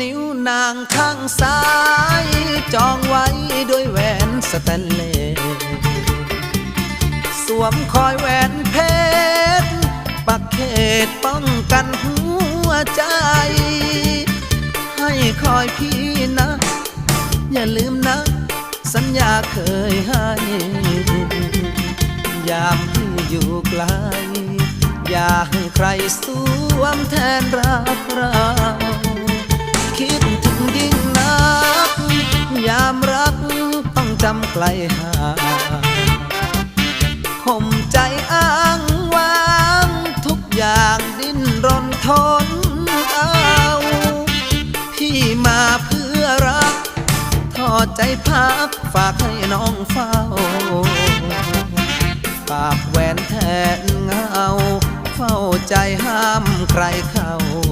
นิ้วนางข้างซ้าย จองไว้ด้วยแหวนสแตนเลสสวมคอยแหวนเพชร ปักเขตป้องกันหัวใจ ให้คอยพี่นะ อย่าลืมนะ สัญญาเคยให้ ยามที่อยู่ไกล อย่าให้ใครสวมแทนรักเรา ต้ำไกลห่างข่มใจอ้างว้างทุกอย่างดิ้นรนทนเอา พี่มาเพื่อรัก ทอดใจพักฝากให้น้องเฝ้า ปากแหวนแทนเงา เฝ้าใจห้ามใครเข้า